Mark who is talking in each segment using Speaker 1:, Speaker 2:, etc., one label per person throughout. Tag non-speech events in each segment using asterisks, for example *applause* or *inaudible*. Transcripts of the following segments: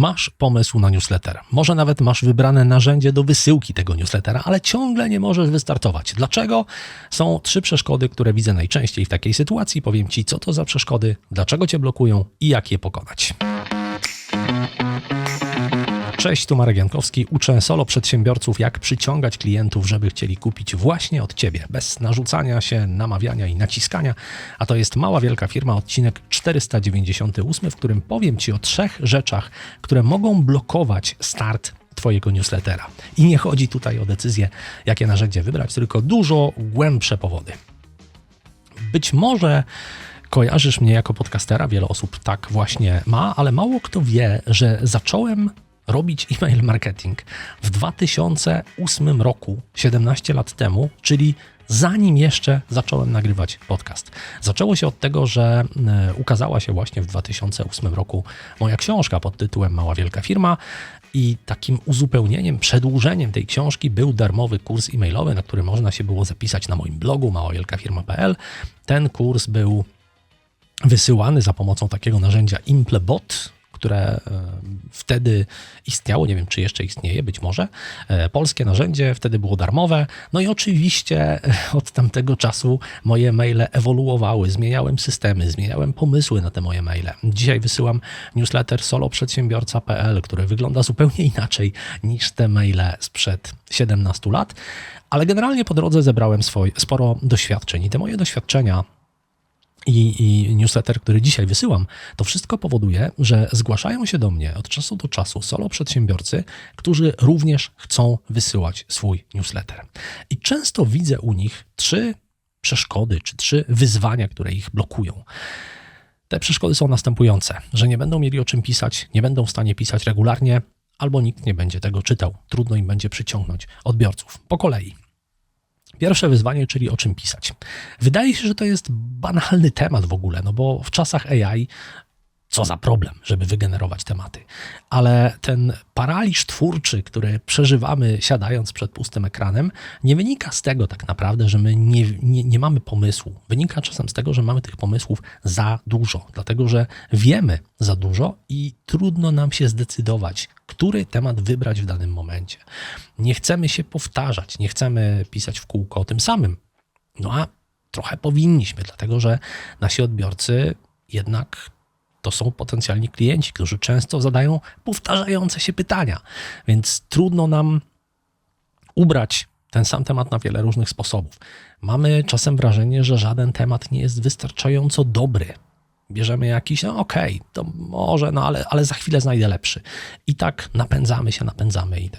Speaker 1: masz pomysł na newsletter. Może nawet masz wybrane narzędzie do wysyłki tego newslettera, ale ciągle nie możesz wystartować. Dlaczego? Są trzy przeszkody, które widzę najczęściej w takiej sytuacji. Powiem Ci, co to za przeszkody, dlaczego Cię blokują i jak je pokonać. Cześć, tu Marek Jankowski. Uczę solo przedsiębiorców, jak przyciągać klientów, żeby chcieli kupić właśnie od Ciebie, bez narzucania się, namawiania i naciskania. A to jest Mała Wielka Firma, odcinek 498, w którym powiem Ci o trzech rzeczach, które mogą blokować start Twojego newslettera. I nie chodzi tutaj o decyzję, jakie narzędzie wybrać, tylko dużo głębsze powody. Być może kojarzysz mnie jako podcastera, wiele osób tak właśnie ma, ale mało kto wie, że zacząłem robić e-mail marketing w 2008 roku, 17 lat temu, czyli zanim jeszcze zacząłem nagrywać podcast. Zaczęło się od tego, że e, ukazała się właśnie w 2008 roku moja książka pod tytułem Mała Wielka Firma. I takim uzupełnieniem, przedłużeniem tej książki był darmowy kurs e-mailowy, na który można się było zapisać na moim blogu maławielkafirma.pl. Ten kurs był wysyłany za pomocą takiego narzędzia Implebot, które e, wtedy istniało, nie wiem czy jeszcze istnieje, być może. E, polskie narzędzie wtedy było darmowe. No i oczywiście e, od tamtego czasu moje maile ewoluowały, zmieniałem systemy, zmieniałem pomysły na te moje maile. Dzisiaj wysyłam newsletter soloprzedsiębiorca.pl, który wygląda zupełnie inaczej niż te maile sprzed 17 lat, ale generalnie po drodze zebrałem swoje, sporo doświadczeń i te moje doświadczenia i, i, newsletter, który dzisiaj wysyłam, to wszystko powoduje, że zgłaszają się do mnie od czasu do czasu solo przedsiębiorcy, którzy również chcą wysyłać swój newsletter. I często widzę u nich trzy przeszkody czy trzy wyzwania, które ich blokują. Te przeszkody są następujące, że nie będą mieli o czym pisać, nie będą w stanie pisać regularnie, albo nikt nie będzie tego czytał. Trudno im będzie przyciągnąć odbiorców. Po kolei. Pierwsze wyzwanie, czyli o czym pisać. Wydaje się, że to jest banalny temat w ogóle, no bo w czasach AI co za problem, żeby wygenerować tematy. Ale ten paraliż twórczy, który przeżywamy siadając przed pustym ekranem, nie wynika z tego tak naprawdę, że my nie, nie, nie, mamy pomysłu. Wynika czasem z tego, że mamy tych pomysłów za dużo, dlatego że wiemy za dużo i trudno nam się zdecydować, który temat wybrać w danym momencie. Nie chcemy się powtarzać, nie chcemy pisać w kółko o tym samym. No a trochę powinniśmy, dlatego że nasi odbiorcy jednak to są potencjalni klienci, którzy często zadają powtarzające się pytania, więc trudno nam ubrać ten sam temat na wiele różnych sposobów. Mamy czasem wrażenie, że żaden temat nie jest wystarczająco dobry. Bierzemy jakiś, no okej, okay, to może, no ale, ale za chwilę znajdę lepszy. I tak napędzamy się, napędzamy i,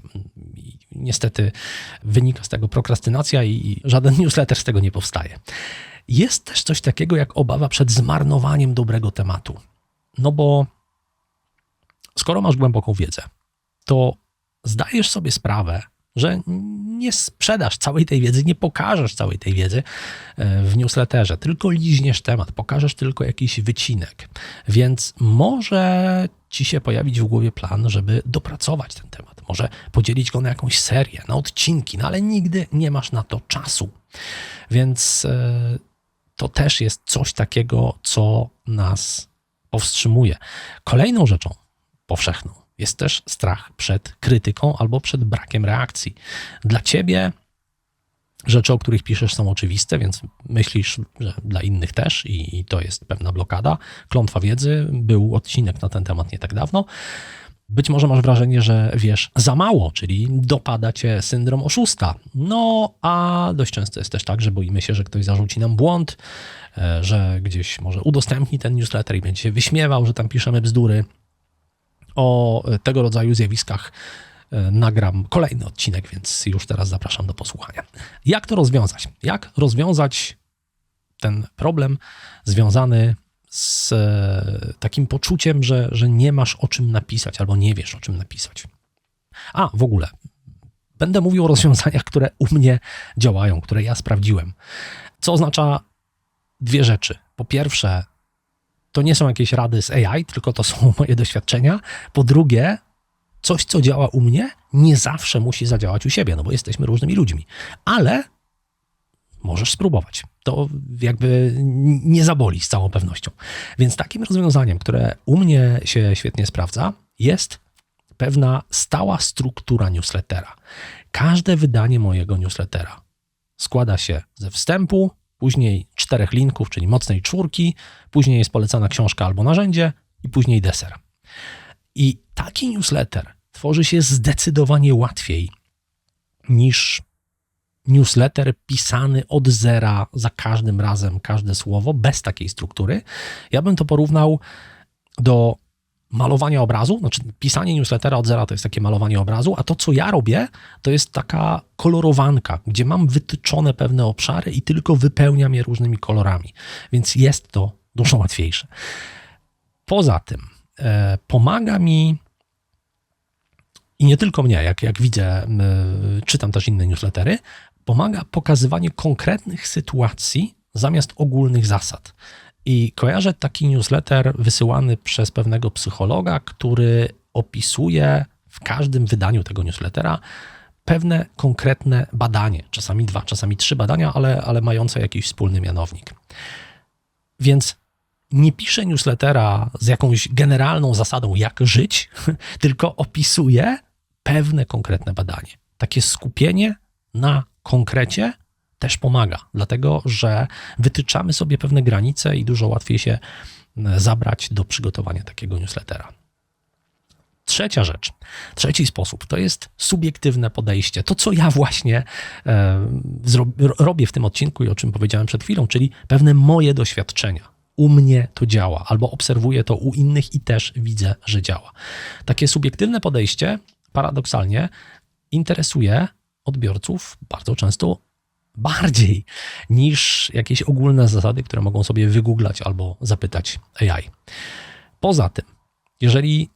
Speaker 1: i niestety wynika z tego prokrastynacja i, i żaden newsletter z tego nie powstaje. Jest też coś takiego jak obawa przed zmarnowaniem dobrego tematu. No bo skoro masz głęboką wiedzę, to zdajesz sobie sprawę, że nie sprzedasz całej tej wiedzy, nie pokażesz całej tej wiedzy e, w newsletterze, tylko liźniesz temat, pokażesz tylko jakiś wycinek. Więc może ci się pojawić w głowie plan, żeby dopracować ten temat, może podzielić go na jakąś serię, na odcinki, no ale nigdy nie masz na to czasu. Więc e, to też jest coś takiego, co nas powstrzymuje. Kolejną rzeczą powszechną jest też strach przed krytyką albo przed brakiem reakcji. Dla ciebie rzeczy, o których piszesz, są oczywiste, więc myślisz, że dla innych też i, i to jest pewna blokada. Klątwa wiedzy, był odcinek na ten temat nie tak dawno. Być może masz wrażenie, że wiesz za mało, czyli dopada cię syndrom oszusta. No, a dość często jest też tak, że boimy się, że ktoś zarzuci nam błąd, e, że gdzieś może udostępni ten newsletter i będzie się wyśmiewał, że tam piszemy bzdury. O tego rodzaju zjawiskach e, nagram kolejny odcinek, więc już teraz zapraszam do posłuchania. Jak to rozwiązać? Jak rozwiązać ten problem związany z e, takim poczuciem, że, że nie masz o czym napisać albo nie wiesz o czym napisać. A w ogóle, będę mówił o rozwiązaniach, które u mnie działają, które ja sprawdziłem. Co oznacza dwie rzeczy. Po pierwsze, to nie są jakieś rady z AI, tylko to są *laughs* moje doświadczenia. Po drugie, coś, co działa u mnie, nie zawsze musi zadziałać u siebie, no bo jesteśmy różnymi ludźmi. Ale możesz spróbować. To jakby nie zaboli z całą pewnością. Więc takim rozwiązaniem, które u mnie się świetnie sprawdza, jest pewna stała struktura newslettera. Każde wydanie mojego newslettera składa się ze wstępu, później czterech linków, czyli mocnej czwórki, później jest polecana książka albo narzędzie i później deser. I taki newsletter tworzy się zdecydowanie łatwiej niż newsletter pisany od zera za każdym razem, każde słowo, bez takiej struktury. Ja bym to porównał do malowania obrazu, znaczy pisanie newslettera od zera to jest takie malowanie obrazu, a to, co ja robię, to jest taka kolorowanka, gdzie mam wytyczone pewne obszary i tylko wypełniam je różnymi kolorami, więc jest to dużo łatwiejsze. Poza tym e, pomaga mi i nie tylko mnie, jak, jak widzę, czytam też inne newslettery, pomaga pokazywanie konkretnych sytuacji zamiast ogólnych zasad. I kojarzę taki newsletter wysyłany przez pewnego psychologa, który opisuje w każdym wydaniu tego newslettera pewne konkretne badanie, czasami dwa, czasami trzy badania, ale, ale mające jakiś wspólny mianownik. Więc nie piszę newslettera z jakąś generalną zasadą, jak żyć, *laughs* tylko opisuję pewne konkretne badanie. Takie skupienie na konkrecie też pomaga, dlatego że wytyczamy sobie pewne granice i dużo łatwiej się zabrać do przygotowania takiego newslettera. Trzecia rzecz, trzeci sposób to jest subiektywne podejście. To, co ja właśnie e, robię w tym odcinku i o czym powiedziałem przed chwilą, czyli pewne moje doświadczenia. U mnie to działa, albo obserwuję to u innych i też widzę, że działa. Takie subiektywne podejście paradoksalnie interesuje odbiorców bardzo często bardziej niż jakieś ogólne zasady, które mogą sobie wygooglać albo zapytać AI. Poza tym, jeżeli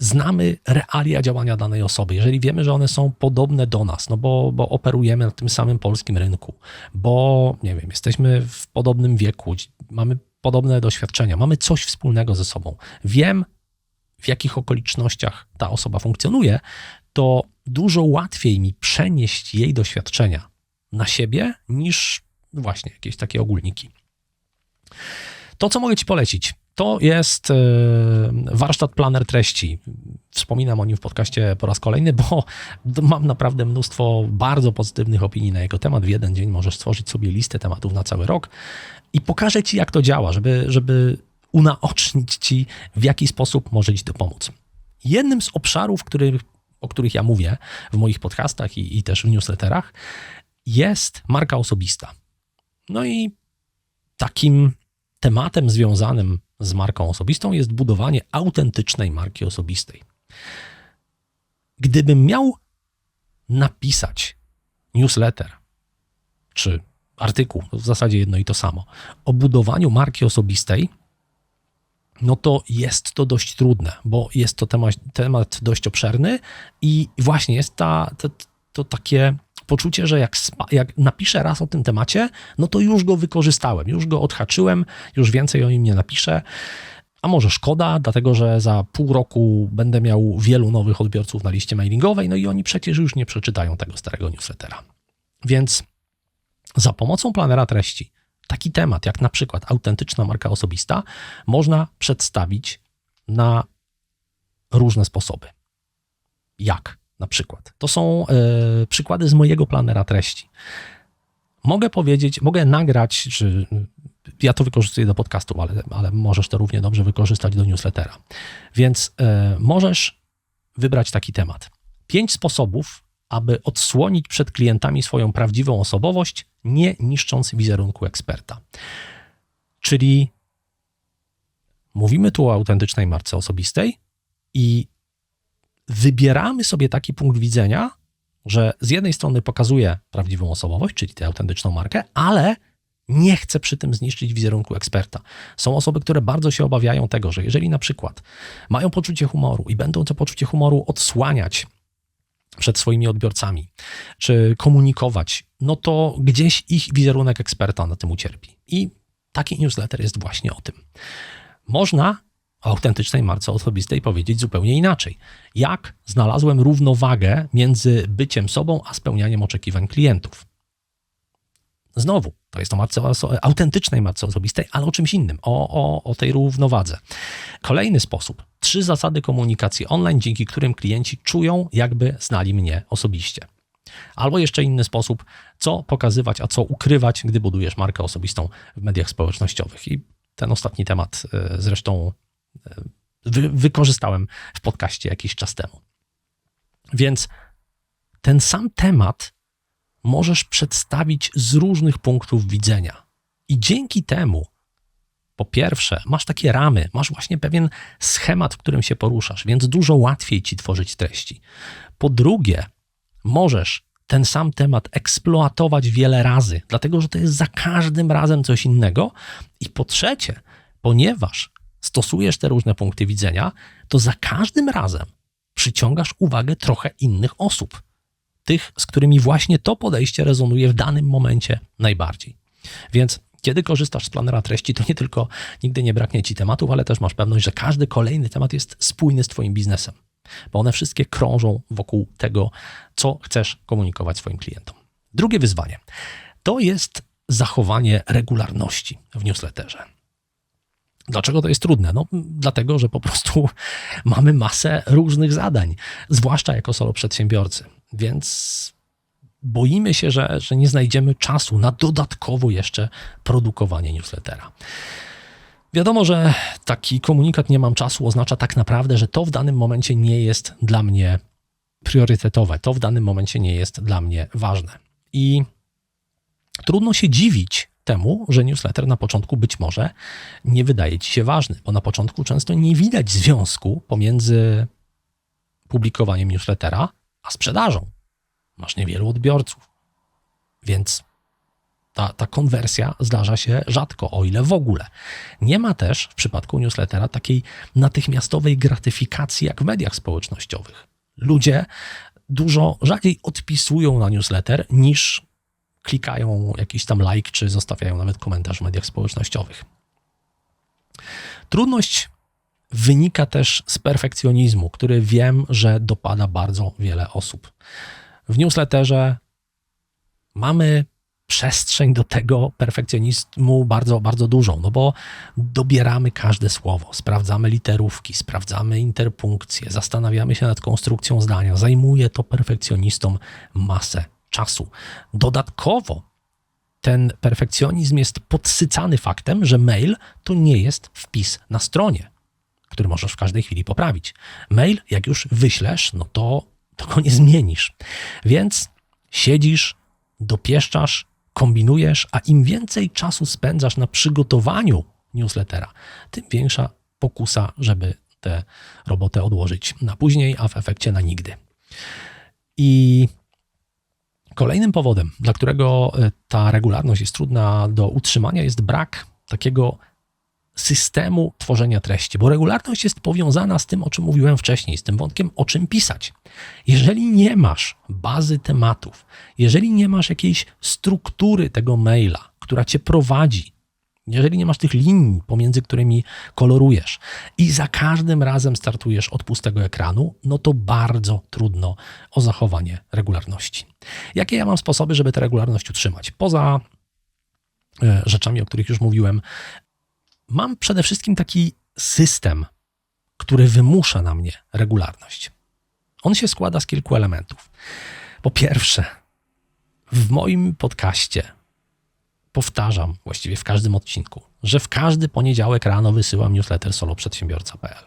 Speaker 1: znamy realia działania danej osoby, jeżeli wiemy, że one są podobne do nas, no bo, bo operujemy na tym samym polskim rynku, bo nie wiem, jesteśmy w podobnym wieku, mamy podobne doświadczenia, mamy coś wspólnego ze sobą. Wiem, w jakich okolicznościach ta osoba funkcjonuje, to dużo łatwiej mi przenieść jej doświadczenia siebie niż właśnie jakieś takie ogólniki. To, co mogę Ci polecić, to jest e, warsztat planer treści. Wspominam o nim w podcaście po raz kolejny, bo *laughs* mam naprawdę mnóstwo bardzo pozytywnych opinii na jego temat. W jeden dzień możesz stworzyć sobie listę tematów na cały rok i pokażę Ci, jak to działa, żeby, żeby unaocznić Ci, w jaki sposób może Ci to pomóc. Jednym z obszarów, o których ja mówię w moich podcastach i, i też w newsletterach, jest marka osobista. No i takim tematem związanym z marką osobistą jest budowanie autentycznej marki osobistej. Gdybym miał napisać newsletter czy artykuł, w zasadzie jedno i to samo, o budowaniu marki osobistej, no to jest to dość trudne, bo jest to temat, temat dość obszerny i właśnie jest ta, to, to takie poczucie, że jak, jak napiszę raz o tym temacie, no to już go wykorzystałem, już go odhaczyłem, już więcej o nim nie napiszę. A może szkoda, dlatego że za pół roku będę miał wielu nowych odbiorców na liście mailingowej, no i oni przecież już nie przeczytają tego starego newslettera. Więc za pomocą planera treści taki temat, jak na przykład autentyczna marka osobista, można przedstawić na różne sposoby. Jak na przykład? To są e, przykłady z mojego planera treści. Mogę powiedzieć, mogę nagrać, czy ja to wykorzystuję do podcastu, ale, ale możesz to równie dobrze wykorzystać do newslettera. Więc e, możesz wybrać taki temat. Pięć sposobów, aby odsłonić przed klientami swoją prawdziwą osobowość, nie niszcząc wizerunku eksperta. Czyli mówimy tu o autentycznej marce osobistej i wybieramy sobie taki punkt widzenia, że z jednej strony pokazuje prawdziwą osobowość, czyli tę autentyczną markę, ale nie chce przy tym zniszczyć wizerunku eksperta. Są osoby, które bardzo się obawiają tego, że jeżeli na przykład mają poczucie humoru i będą to poczucie humoru odsłaniać przed swoimi odbiorcami, czy komunikować, no to gdzieś ich wizerunek eksperta na tym ucierpi. I taki newsletter jest właśnie o tym. Można o autentycznej marce osobistej powiedzieć zupełnie inaczej. Jak znalazłem równowagę między byciem sobą a spełnianiem oczekiwań klientów? Znowu, to jest o matce oso- autentycznej matce osobistej, ale o czymś innym, o, o, o tej równowadze. Kolejny sposób. Trzy zasady komunikacji online, dzięki którym klienci czują, jakby znali mnie osobiście. Albo jeszcze inny sposób, co pokazywać, a co ukrywać, gdy budujesz markę osobistą w mediach społecznościowych. I ten ostatni temat e, zresztą wy, wykorzystałem w podcaście jakiś czas temu. Więc ten sam temat możesz przedstawić z różnych punktów widzenia. I dzięki temu, po pierwsze, masz takie ramy, masz właśnie pewien schemat, w którym się poruszasz, więc dużo łatwiej ci tworzyć treści. Po drugie, możesz ten sam temat eksploatować wiele razy, dlatego że to jest za każdym razem coś innego. I po trzecie, ponieważ stosujesz te różne punkty widzenia, to za każdym razem przyciągasz uwagę trochę innych osób. Tych, z którymi właśnie to podejście rezonuje w danym momencie najbardziej. Więc kiedy korzystasz z planera treści, to nie tylko nigdy nie braknie ci tematów, ale też masz pewność, że każdy kolejny temat jest spójny z Twoim biznesem, bo one wszystkie krążą wokół tego, co chcesz komunikować swoim klientom. Drugie wyzwanie to jest zachowanie regularności w newsletterze. Dlaczego to jest trudne? No, dlatego, że po prostu *laughs* mamy masę różnych zadań, zwłaszcza jako solo przedsiębiorcy. Więc boimy się, że, że nie znajdziemy czasu na dodatkowo jeszcze produkowanie newslettera. Wiadomo, że taki komunikat nie mam czasu oznacza tak naprawdę, że to w danym momencie nie jest dla mnie priorytetowe, to w danym momencie nie jest dla mnie ważne. I trudno się dziwić temu, że newsletter na początku być może nie wydaje ci się ważny, bo na początku często nie widać związku pomiędzy publikowaniem newslettera a sprzedażą. Masz niewielu odbiorców, więc ta, ta konwersja zdarza się rzadko, o ile w ogóle. Nie ma też w przypadku newslettera takiej natychmiastowej gratyfikacji jak w mediach społecznościowych. Ludzie dużo rzadziej odpisują na newsletter niż klikają jakiś tam like, czy zostawiają nawet komentarz w mediach społecznościowych. Trudność wynika też z perfekcjonizmu, który wiem, że dopada bardzo wiele osób. W newsletterze mamy przestrzeń do tego perfekcjonizmu bardzo, bardzo dużą, no bo dobieramy każde słowo, sprawdzamy literówki, sprawdzamy interpunkcje, zastanawiamy się nad konstrukcją zdania. Zajmuje to perfekcjonistom masę czasu. Dodatkowo ten perfekcjonizm jest podsycany faktem, że mail to nie jest wpis na stronie, który możesz w każdej chwili poprawić. Mail, jak już wyślesz, no to, to go nie zmienisz. Więc siedzisz, dopieszczasz, kombinujesz, a im więcej czasu spędzasz na przygotowaniu newslettera, tym większa pokusa, żeby tę robotę odłożyć na później, a w efekcie na nigdy. I Kolejnym powodem, dla którego e, ta regularność jest trudna do utrzymania, jest brak takiego systemu tworzenia treści, bo regularność jest powiązana z tym, o czym mówiłem wcześniej, z tym wątkiem, o czym pisać. Jeżeli nie masz bazy tematów, jeżeli nie masz jakiejś struktury tego maila, która cię prowadzi jeżeli nie masz tych linii, pomiędzy którymi kolorujesz i za każdym razem startujesz od pustego ekranu, no to bardzo trudno o zachowanie regularności. Jakie ja mam sposoby, żeby tę regularność utrzymać? Poza e, rzeczami, o których już mówiłem, mam przede wszystkim taki system, który wymusza na mnie regularność. On się składa z kilku elementów. Po pierwsze, w moim podcaście powtarzam właściwie w każdym odcinku, że w każdy poniedziałek rano wysyłam newsletter soloprzedsiębiorca.pl.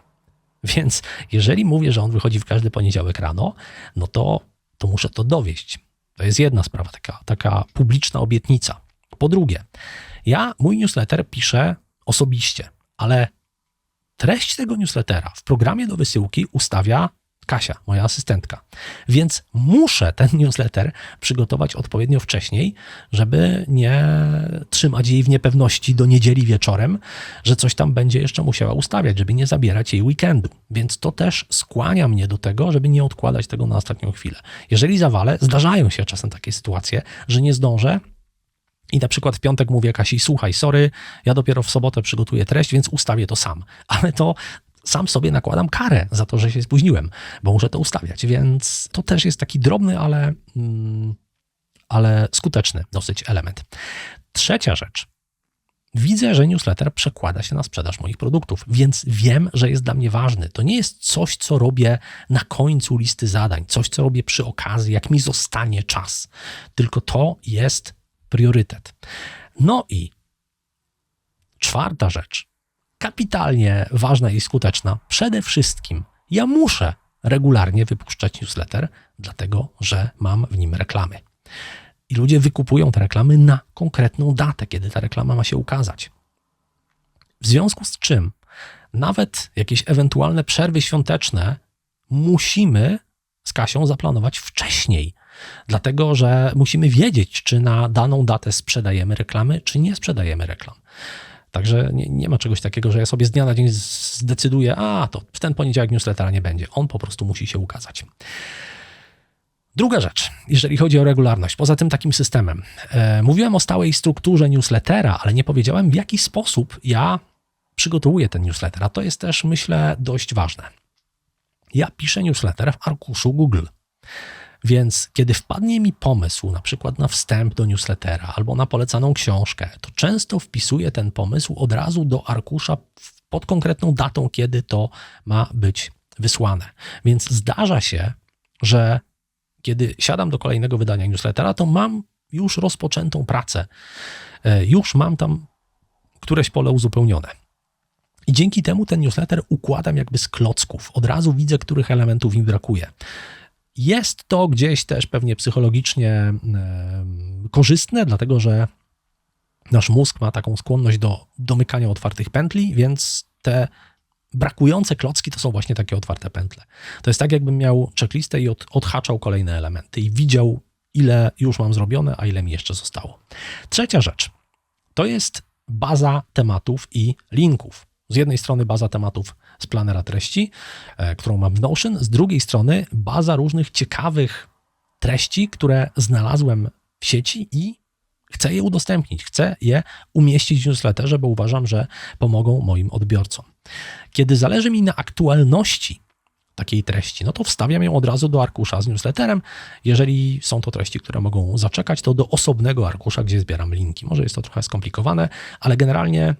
Speaker 1: Więc jeżeli mówię, że on wychodzi w każdy poniedziałek rano, no to, to muszę to dowieść. To jest jedna sprawa, taka, taka publiczna obietnica. Po drugie, ja mój newsletter piszę osobiście, ale treść tego newslettera w programie do wysyłki ustawia Kasia, moja asystentka. Więc muszę ten newsletter przygotować odpowiednio wcześniej, żeby nie trzymać jej w niepewności do niedzieli wieczorem, że coś tam będzie jeszcze musiała ustawiać, żeby nie zabierać jej weekendu. Więc to też skłania mnie do tego, żeby nie odkładać tego na ostatnią chwilę. Jeżeli zawalę, zdarzają się czasem takie sytuacje, że nie zdążę, i na przykład w piątek mówię Kasi, słuchaj, sorry, ja dopiero w sobotę przygotuję treść, więc ustawię to sam. Ale to sam sobie nakładam karę za to, że się spóźniłem, bo muszę to ustawiać. Więc to też jest taki drobny, ale, mm, ale skuteczny dosyć element. Trzecia rzecz. Widzę, że newsletter przekłada się na sprzedaż moich produktów, więc wiem, że jest dla mnie ważny. To nie jest coś, co robię na końcu listy zadań, coś, co robię przy okazji, jak mi zostanie czas, tylko to jest priorytet. No i czwarta rzecz, kapitalnie ważna i skuteczna. Przede wszystkim ja muszę regularnie wypuszczać newsletter, dlatego że mam w nim reklamy. I ludzie wykupują te reklamy na konkretną datę, kiedy ta reklama ma się ukazać. W związku z czym nawet jakieś ewentualne przerwy świąteczne musimy z Kasią zaplanować wcześniej, dlatego że musimy wiedzieć, czy na daną datę sprzedajemy reklamy, czy nie sprzedajemy reklam. Także nie, nie, ma czegoś takiego, że ja sobie z dnia na dzień zdecyduję, a to w ten poniedziałek newslettera nie będzie. On po prostu musi się ukazać. Druga rzecz, jeżeli chodzi o regularność, poza tym takim systemem. E, mówiłem o stałej strukturze newslettera, ale nie powiedziałem, w jaki sposób ja przygotowuję ten newsletter, a to jest też, myślę, dość ważne. Ja piszę newsletter w arkuszu Google. Więc kiedy wpadnie mi pomysł, na przykład na wstęp do newslettera albo na polecaną książkę, to często wpisuję ten pomysł od razu do arkusza pod konkretną datą, kiedy to ma być wysłane. Więc zdarza się, że kiedy siadam do kolejnego wydania newslettera, to mam już rozpoczętą pracę. E, już mam tam któreś pole uzupełnione. I dzięki temu ten newsletter układam jakby z klocków. Od razu widzę, których elementów mi brakuje. Jest to gdzieś też pewnie psychologicznie korzystne, dlatego że nasz mózg ma taką skłonność do domykania otwartych pętli, więc te brakujące klocki to są właśnie takie otwarte pętle. To jest tak, jakbym miał checklistę i od, odhaczał kolejne elementy i widział, ile już mam zrobione, a ile mi jeszcze zostało. Trzecia rzecz to jest baza tematów i linków. Z jednej strony baza tematów z planera treści, e, którą mam w Notion, z drugiej strony baza różnych ciekawych treści, które znalazłem w sieci i chcę je udostępnić, chcę je umieścić w newsletterze, bo uważam, że pomogą moim odbiorcom. Kiedy zależy mi na aktualności takiej treści, no to wstawiam ją od razu do arkusza z newsletterem. Jeżeli są to treści, które mogą zaczekać, to do osobnego arkusza, gdzie zbieram linki. Może jest to trochę skomplikowane, ale generalnie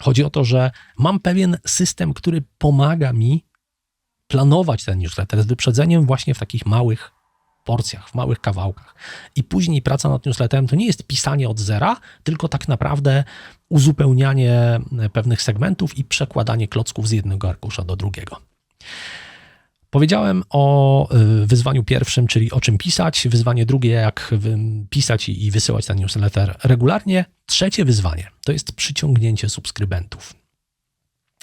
Speaker 1: Chodzi o to, że mam pewien system, który pomaga mi planować ten newsletter z wyprzedzeniem właśnie w takich małych porcjach, w małych kawałkach. I później praca nad newsletterem to nie jest pisanie od zera, tylko tak naprawdę uzupełnianie pewnych segmentów i przekładanie klocków z jednego arkusza do drugiego. Powiedziałem o y, wyzwaniu pierwszym, czyli o czym pisać. Wyzwanie drugie, jak pisać i wysyłać ten newsletter regularnie. Trzecie wyzwanie to jest przyciągnięcie subskrybentów.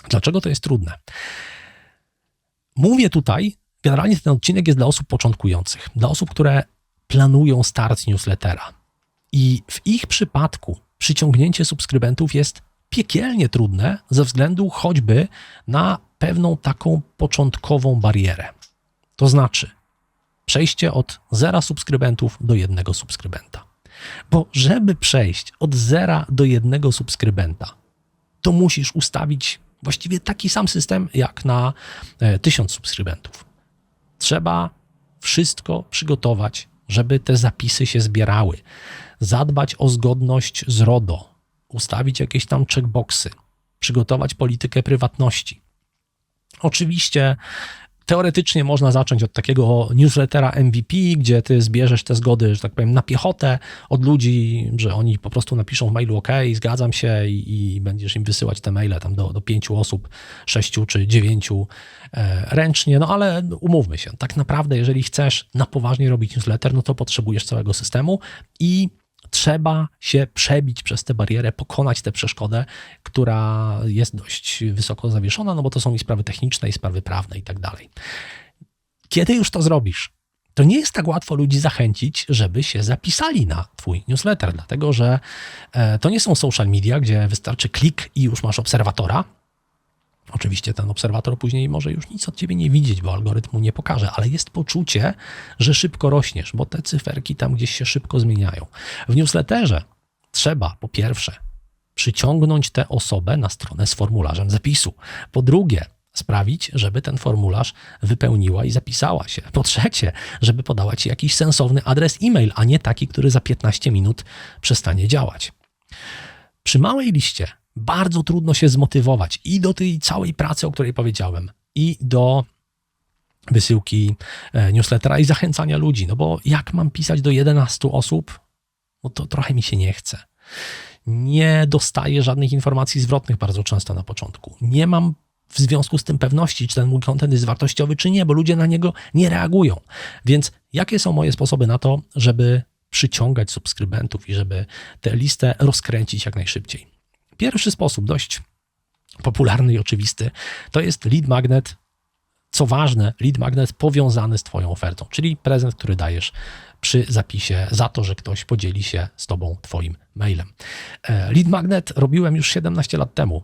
Speaker 1: Dlaczego to jest trudne? Mówię tutaj, generalnie ten odcinek jest dla osób początkujących, dla osób, które planują start newslettera. I w ich przypadku przyciągnięcie subskrybentów jest piekielnie trudne ze względu choćby na pewną taką początkową barierę. To znaczy przejście od zera subskrybentów do jednego subskrybenta. Bo żeby przejść od zera do jednego subskrybenta, to musisz ustawić właściwie taki sam system jak na e, tysiąc subskrybentów. Trzeba wszystko przygotować, żeby te zapisy się zbierały, zadbać o zgodność z RODO, ustawić jakieś tam checkboxy, przygotować politykę prywatności. Oczywiście teoretycznie można zacząć od takiego newslettera MVP, gdzie ty zbierzesz te zgody, że tak powiem, na piechotę od ludzi, że oni po prostu napiszą w mailu OK, zgadzam się i, i będziesz im wysyłać te maile tam do, do pięciu osób, sześciu czy dziewięciu e, ręcznie, no ale umówmy się, tak naprawdę jeżeli chcesz na poważnie robić newsletter, no to potrzebujesz całego systemu i trzeba się przebić przez tę barierę, pokonać tę przeszkodę, która jest dość wysoko zawieszona, no bo to są i sprawy techniczne, i sprawy prawne i tak dalej. Kiedy już to zrobisz, to nie jest tak łatwo ludzi zachęcić, żeby się zapisali na Twój newsletter, dlatego że e, to nie są social media, gdzie wystarczy klik i już masz obserwatora, Oczywiście ten obserwator później może już nic od ciebie nie widzieć, bo algorytm mu nie pokaże, ale jest poczucie, że szybko rośniesz, bo te cyferki tam gdzieś się szybko zmieniają. W newsletterze trzeba po pierwsze przyciągnąć tę osobę na stronę z formularzem zapisu. Po drugie, sprawić, żeby ten formularz wypełniła i zapisała się. Po trzecie, żeby podała ci jakiś sensowny adres e-mail, a nie taki, który za 15 minut przestanie działać. Przy małej liście bardzo trudno się zmotywować i do tej całej pracy, o której powiedziałem, i do wysyłki e, newslettera i zachęcania ludzi. No bo jak mam pisać do 11 osób, no to trochę mi się nie chce. Nie dostaję żadnych informacji zwrotnych bardzo często na początku. Nie mam w związku z tym pewności, czy ten mój kontent jest wartościowy, czy nie, bo ludzie na niego nie reagują. Więc jakie są moje sposoby na to, żeby przyciągać subskrybentów i żeby tę listę rozkręcić jak najszybciej? Pierwszy sposób, dość popularny i oczywisty, to jest lead magnet. Co ważne, lead magnet powiązany z Twoją ofertą, czyli prezent, który dajesz przy zapisie za to, że ktoś podzieli się z Tobą Twoim mailem. E, lead magnet robiłem już 17 lat temu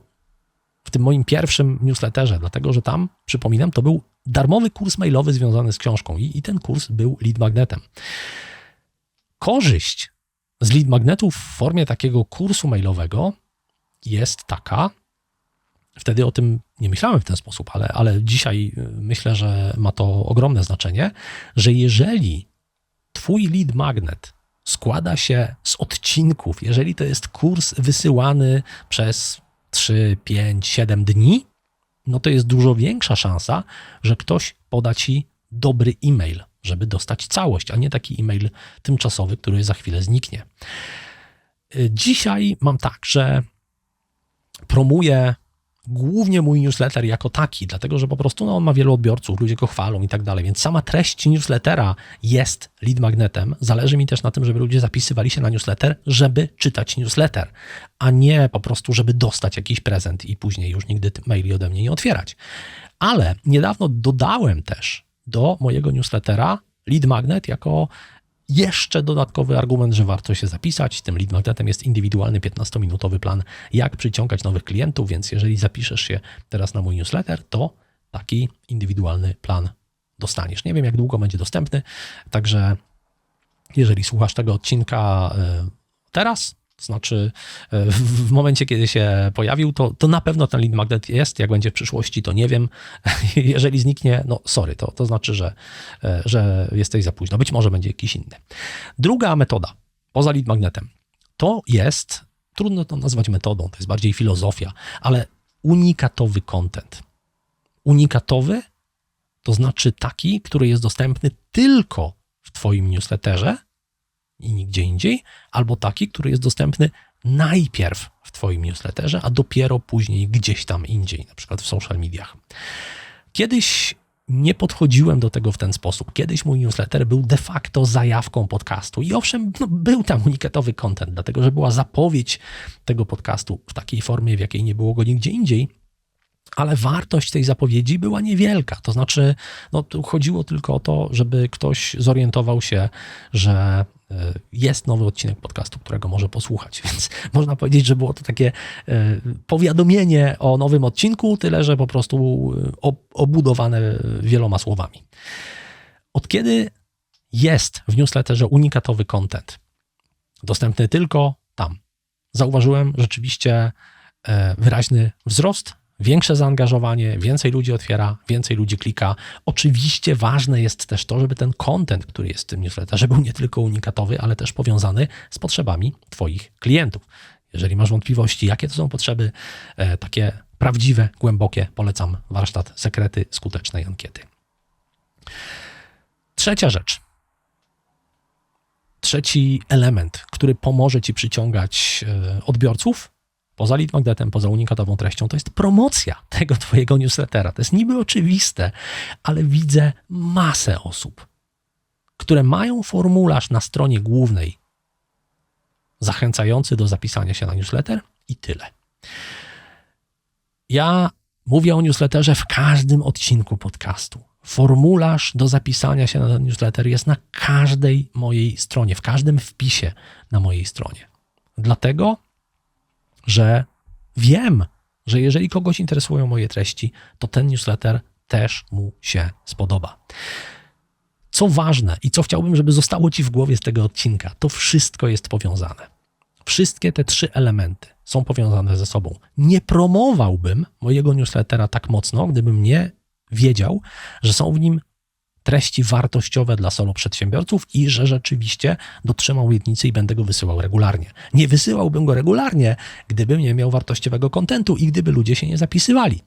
Speaker 1: w tym moim pierwszym newsletterze, dlatego że tam, przypominam, to był darmowy kurs mailowy związany z książką i, i ten kurs był lead magnetem. Korzyść z lead magnetu w formie takiego kursu mailowego jest taka, wtedy o tym nie myślałem w ten sposób, ale, ale dzisiaj y, myślę, że ma to ogromne znaczenie, że jeżeli Twój lead magnet składa się z odcinków, jeżeli to jest kurs wysyłany przez 3, 5, 7 dni, no to jest dużo większa szansa, że ktoś poda ci dobry e-mail, żeby dostać całość, a nie taki e-mail tymczasowy, który za chwilę zniknie. Y, dzisiaj mam tak, że promuję głównie mój newsletter jako taki, dlatego że po prostu no, on ma wielu odbiorców, ludzie go chwalą i tak dalej, więc sama treść newslettera jest lead magnetem. Zależy mi też na tym, żeby ludzie zapisywali się na newsletter, żeby czytać newsletter, a nie po prostu, żeby dostać jakiś prezent i później już nigdy maili ode mnie nie otwierać. Ale niedawno dodałem też do mojego newslettera lead magnet jako jeszcze dodatkowy argument, że warto się zapisać. Tym lead magnetem jest indywidualny 15-minutowy plan, jak przyciągać nowych klientów, więc jeżeli zapiszesz się teraz na mój newsletter, to taki indywidualny plan dostaniesz. Nie wiem, jak długo będzie dostępny, także jeżeli słuchasz tego odcinka e, teraz, to znaczy, e, w momencie, kiedy się pojawił, to, to na pewno ten lead magnet jest. Jak będzie w przyszłości, to nie wiem. *laughs* Jeżeli zniknie, no sorry, to, to znaczy, że, e, że jesteś za późno. Być może będzie jakiś inny. Druga metoda, poza lead magnetem, to jest, trudno to nazwać metodą, to jest bardziej filozofia, ale unikatowy content. Unikatowy to znaczy taki, który jest dostępny tylko w Twoim newsletterze i nigdzie indziej, albo taki, który jest dostępny najpierw w Twoim newsletterze, a dopiero później gdzieś tam indziej, na przykład w social mediach. Kiedyś nie podchodziłem do tego w ten sposób. Kiedyś mój newsletter był de facto zajawką podcastu i owszem, no, był tam unikatowy content, dlatego że była zapowiedź tego podcastu w takiej formie, w jakiej nie było go nigdzie indziej, ale wartość tej zapowiedzi była niewielka. To znaczy, no, chodziło tylko o to, żeby ktoś zorientował się, że jest nowy odcinek podcastu, którego może posłuchać. *laughs* Więc można powiedzieć, że było to takie e, powiadomienie o nowym odcinku, tyle że po prostu e, obudowane wieloma słowami. Od kiedy jest w newsletterze unikatowy content, dostępny tylko tam, zauważyłem rzeczywiście wyraźny wzrost większe zaangażowanie, więcej ludzi otwiera, więcej ludzi klika. Oczywiście ważne jest też to, żeby ten content, który jest w tym newsletterze, był nie tylko unikatowy, ale też powiązany z potrzebami Twoich klientów. Jeżeli masz wątpliwości, jakie to są potrzeby, e, takie prawdziwe, głębokie, polecam warsztat Sekrety Skutecznej Ankiety. Trzecia rzecz. Trzeci element, który pomoże Ci przyciągać e, odbiorców, poza lead poza unikatową treścią, to jest promocja *laughs* tego twojego newslettera. To jest niby oczywiste, ale widzę masę osób, które mają formularz na stronie głównej zachęcający do zapisania się na newsletter i tyle. Ja mówię o newsletterze w każdym odcinku podcastu. Formularz do zapisania się na newsletter jest na każdej mojej stronie, w każdym wpisie na mojej stronie. Dlatego że wiem, że jeżeli kogoś interesują moje treści, to ten newsletter też mu się spodoba. Co ważne i co chciałbym, żeby zostało Ci w głowie z tego odcinka, to wszystko jest powiązane. Wszystkie te trzy elementy są powiązane ze sobą. Nie promowałbym mojego newslettera tak mocno, gdybym nie wiedział, że są w nim treści wartościowe dla solo przedsiębiorców i że rzeczywiście dotrzymał obietnicy i będę go wysyłał regularnie. Nie wysyłałbym go regularnie, gdybym nie miał wartościowego kontentu i gdyby ludzie się nie zapisywali.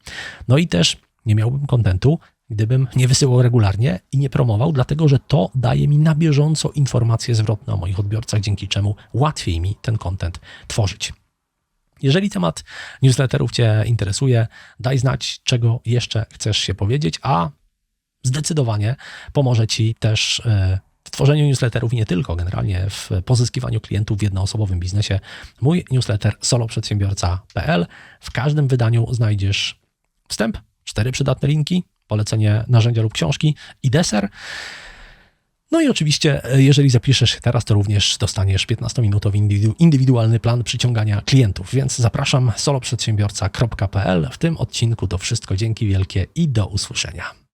Speaker 1: No i też nie miałbym kontentu, gdybym nie wysyłał regularnie i nie promował, dlatego że to daje mi na bieżąco informacje zwrotne o moich odbiorcach, dzięki czemu łatwiej mi ten kontent tworzyć. Jeżeli temat newsletterów Cię interesuje, daj znać, czego jeszcze chcesz się powiedzieć, a zdecydowanie pomoże Ci też e, w tworzeniu newsletterów i nie tylko, generalnie w pozyskiwaniu klientów w jednoosobowym biznesie. Mój newsletter soloprzedsiębiorca.pl. W każdym wydaniu znajdziesz wstęp, cztery przydatne linki, polecenie narzędzia lub książki i deser. No i oczywiście, e, jeżeli zapiszesz się teraz, to również dostaniesz 15-minutowy indywidu- indywidualny plan przyciągania klientów, więc zapraszam soloprzedsiębiorca.pl. W tym odcinku to wszystko. Dzięki wielkie i do usłyszenia.